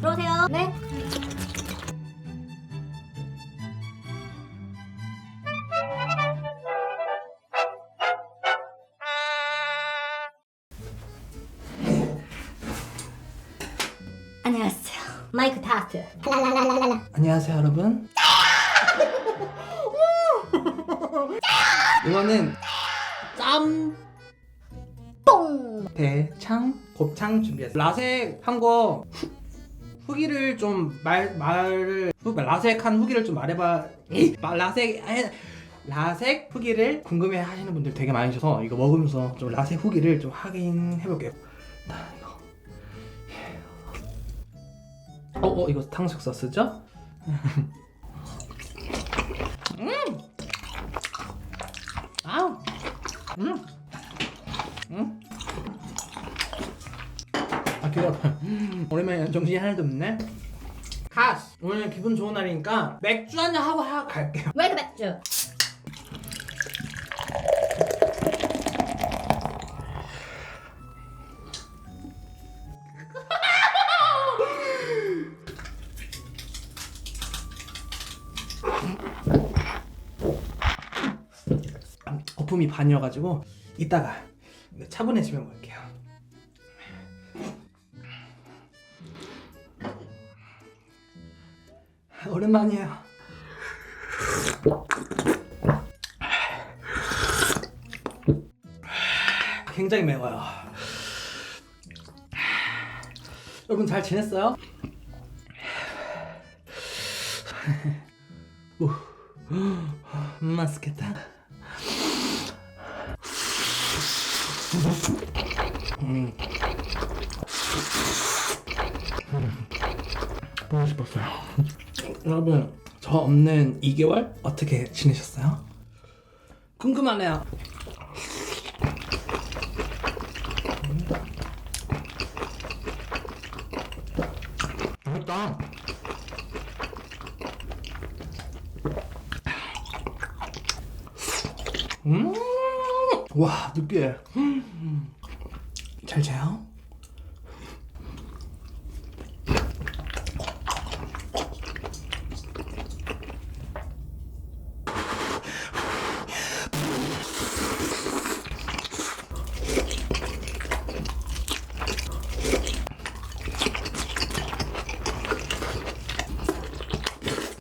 들어오세요. 네. 안녕하세요. 마이크 타트. 안녕하세요 여러분 이거는 뽕. 대창 곱창 준비했어요. 라섹 한거 후기를 좀 말 말을 후, 라섹한 후기를 좀 말해봐. 에이, 마- 라섹 에, 라섹 후기를 궁금해 하시는 분들 되게 많으셔서 이거 먹으면서 좀 라섹 후기를 좀 확인해 볼게요. 나 이거 어, 어 이거 탕수육 소스죠? 아 우. 음. 음. 아 기다려. 오랜만에 정신이 하나도 없네. 카스. 오늘 기분 좋은 날이니까 맥주 한잔 하고 하고 갈게요. 웨이크 맥주. 거품이 반이어가지고 이따가 차분해지면 먹을게요. 오랜만이에요. 굉장히 매워요. 여러분 잘 지냈어요? 맛있겠다. 음. 보고 싶었어요. 여러분, 저 없는 2개월 어떻게 지내셨어요? 궁금하네요. 맛있다. 음, 와 느끼해. 잘 자요?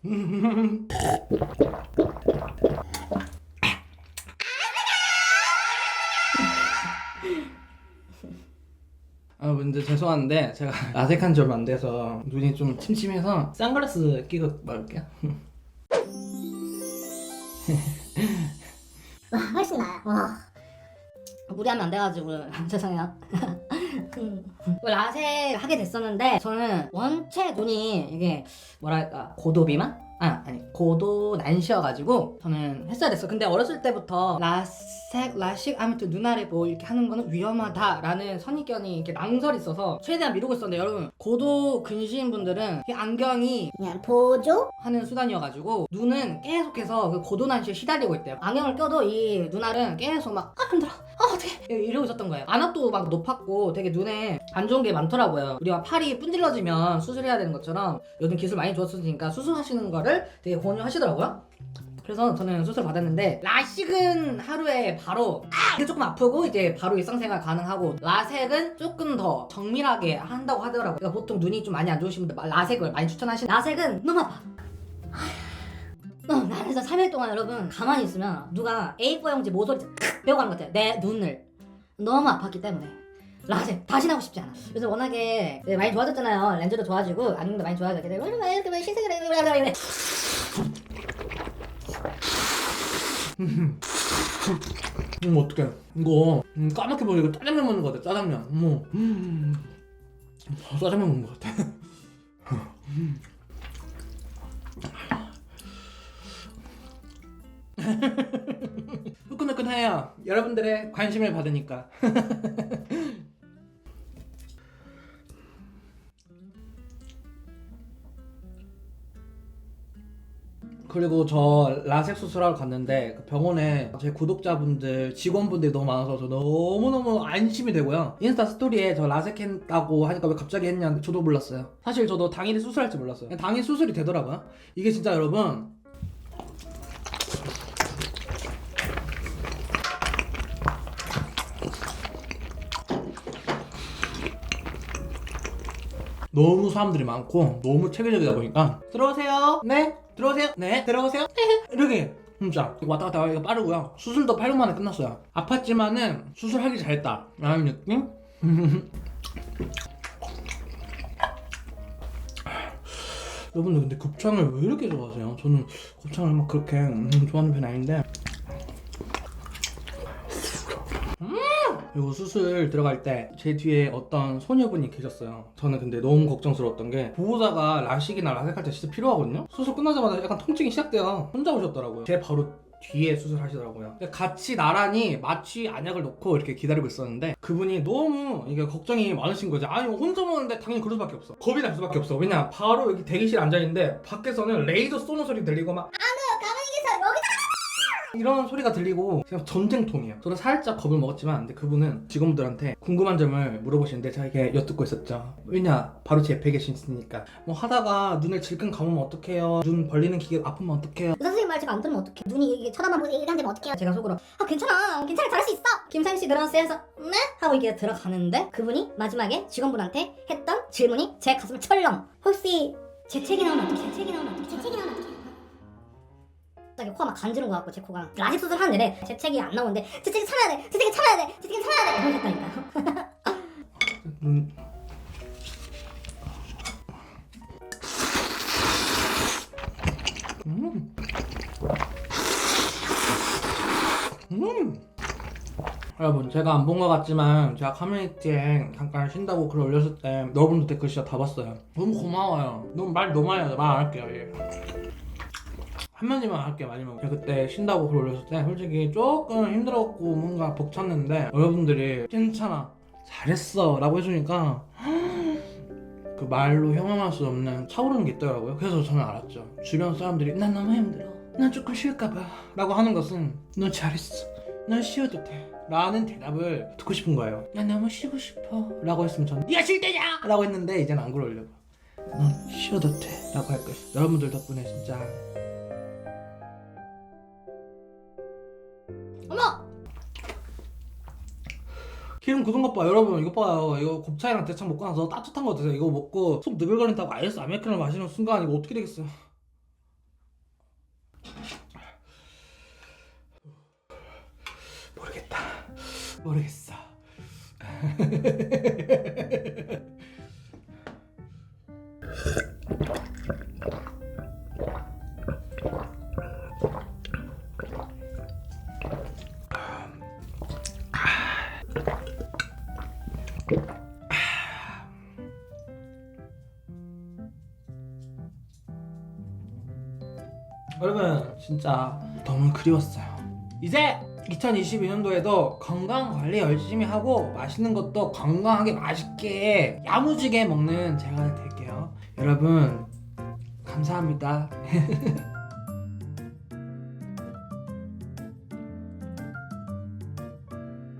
아, 근데 죄송한데 제가 라섹한 지 얼마 안 돼서 눈이 좀 침침해서 선글라스 끼고 말할게요. 와, 훨씬 나아요. 와. 무리하면 안 돼가지고 죄송해요. 음. 라섹 하게 됐었는데 저는 원체 눈이 이게 뭐랄까 고도 비만? 아 아니 고도 난시여가지고 저는 했어야 됐어. 근데 어렸을 때부터 라섹 라식 아무튼 눈아래 뭐 이렇게 하는 거는 위험하다라는 선입견이 이렇게 낭설이 있어서 최대한 미루고 있었는데 여러분 고도 근시인 분들은 이 안경이 그냥 보조? 하는 수단이어가지고 눈은 계속해서 그 고도 난시에 시달리고 있대요. 안경을 껴도 이 눈알은 계속 막 아 힘들어, 아 어떻게 이러고 있었던 거예요. 안압도 막 높았고 되게 눈에 안 좋은 게 많더라고요. 우리가 팔이 분질러지면 수술해야 되는 것처럼 요즘 기술 많이 좋았으니까 수술하시는 거를 되게 권유하시더라고요. 그래서 저는 수술 받았는데 라식은 하루에 바로 아! 조금 아프고 이제 바로 일상생활 가능하고 라섹은 조금 더 정밀하게 한다고 하더라고요. 그러니까 보통 눈이 좀 많이 안 좋으신 분들 라섹을 많이 추천하시는 라섹은 너무 아파. 어, 나는 진짜 3일 동안 여러분 가만히 있으면 누가 A4 용지 모서리 빼고 가는 것 같아요. 내 눈을. 너무 아팠기 때문에. 라섹 다시 나고 싶지 않아. 요새 워낙에 네, 많이 좋아졌잖아요. 렌즈도 좋아지고 안경도 많이 좋아졌기 때문에 왜 이렇게 왜 신세계를 이래 음 어떡해. 이거 음, 까맣게 보이고 짜장면 먹는 거 같아 짜장면. 어머. 음, 짜장면 먹는 거 같아 후끈후끈해요. 여러분들의 관심을 받으니까. 그리고 저 라섹 수술하러 갔는데 그 병원에 제 구독자분들 직원분들이 너무 많아서 저 너무너무 안심이 되고요. 인스타 스토리에 저 라섹 했다고 하니까 왜 갑자기 했냐 저도 몰랐어요. 사실 저도 당일에 수술할 줄 몰랐어요. 당일 수술이 되더라고요. 이게 진짜 여러분 너무 사람들이 많고 너무 체계적이다 보니까 들어오세요. 네? 들어오세요. 네? 들어오세요? 이렇게 진짜 왔다 갔다 하기가 빠르고요. 수술도 8분 만에 끝났어요. 아팠지만은 수술하기 잘했다. 라는 느낌? 여러분들 근데 곱창을 왜 이렇게 좋아하세요? 저는 곱창을 막 그렇게 음, 좋아하는 편이 아닌데 그리고 수술 들어갈 때 제 뒤에 어떤 소녀분이 계셨어요. 저는 근데 너무 걱정스러웠던 게 보호자가 라식이나 라섹할 때 진짜 필요하거든요. 수술 끝나자마자 약간 통증이 시작돼요. 혼자 오셨더라고요. 제 바로 뒤에 수술하시더라고요. 같이 나란히 마취 안약을 놓고 이렇게 기다리고 있었는데 그분이 너무 이게 걱정이 많으신 거죠. 아니 혼자 먹는데 당연히 그럴 수밖에 없어. 겁이 날 수밖에 없어. 왜냐 바로 여기 대기실 앉아 있는데 밖에서는 레이저 쏘는 소리 들리고 막 이런 소리가 들리고 그냥 전쟁통이에요. 저는 살짝 겁을 먹었지만 근데 그분은 직원분들한테 궁금한 점을 물어보시는데 제가 이렇게 엿듣고 있었죠. 왜냐 바로 제 옆에 계시니까 뭐 하다가 눈을 질끈 감으면 어떡해요. 눈 벌리는 기계 아프면 어떡해요. 의사 선생님 말 제가 안 들으면 어떡해 눈이 이게 쳐다만 보고 얘기 안 되면 어떡해요 제가 속으로 아 괜찮아 괜찮아 잘할 수 있어 김상희 씨 들어왔어요 해서 네? 하고 이게 들어가는데 그분이 마지막에 직원분한테 했던 질문이 제 가슴을 철렁 혹시 나오면 어떡해 재채기 나오면 어떡해 재채기 나오면 어떡해 갑자기 코가 막 간지는 것 같고 제 코가 라식 수술 하는 내내 재채기 안 나오는데 재채기 참아야 돼 재채기 참아야 돼 재채기 참아야 돼 이러셨다니까 음. 음. 음. 여러분 제가 안 본 것 같지만 제가 커뮤니티에 잠깐 쉰다고 글 올렸을 때 여러분들 댓글 진짜 다 봤어요 너무 고마워요 너무 말 너무 많이 해서 말 안 할게요 예. 한마디만 할게요 마지막으로 제가 그때 쉰다고 글 올렸을 때 솔직히 조금 힘들었고 뭔가 벅찼는데 여러분들이 괜찮아 잘했어 라고 해주니까 그 말로 형용할 수 없는 차오르는 게 있더라고요. 그래서 저는 알았죠. 주변 사람들이 난 너무 힘들어. 난 조금 쉴까봐. 라고 하는 것은 넌 잘했어. 넌 쉬어도 돼. 라는 대답을 듣고 싶은 거예요 난 너무 쉬고 싶어. 라고 했으면 저는 네가 쉴 때냐? 라고 했는데 이제는 안 그러려고 넌 쉬어도 돼. 라고 할 거예요. 여러분들 덕분에 진짜 기름 굳은 것 봐, 여러분. 이거 봐요. 이거 곱창이랑 대창 먹고 나서 따뜻한 거 드세요. 이거 먹고 속 느글거린다고 아이스 아메리카노 마시는 순간 이거 어떻게 되겠어요? 모르겠다. 모르겠어. 여러분 진짜 너무 그리웠어요. 이제 2022년도에도 건강 관리 열심히 하고 맛있는 것도 건강하게 맛있게 야무지게 먹는 제가 될게요. 여러분 감사합니다.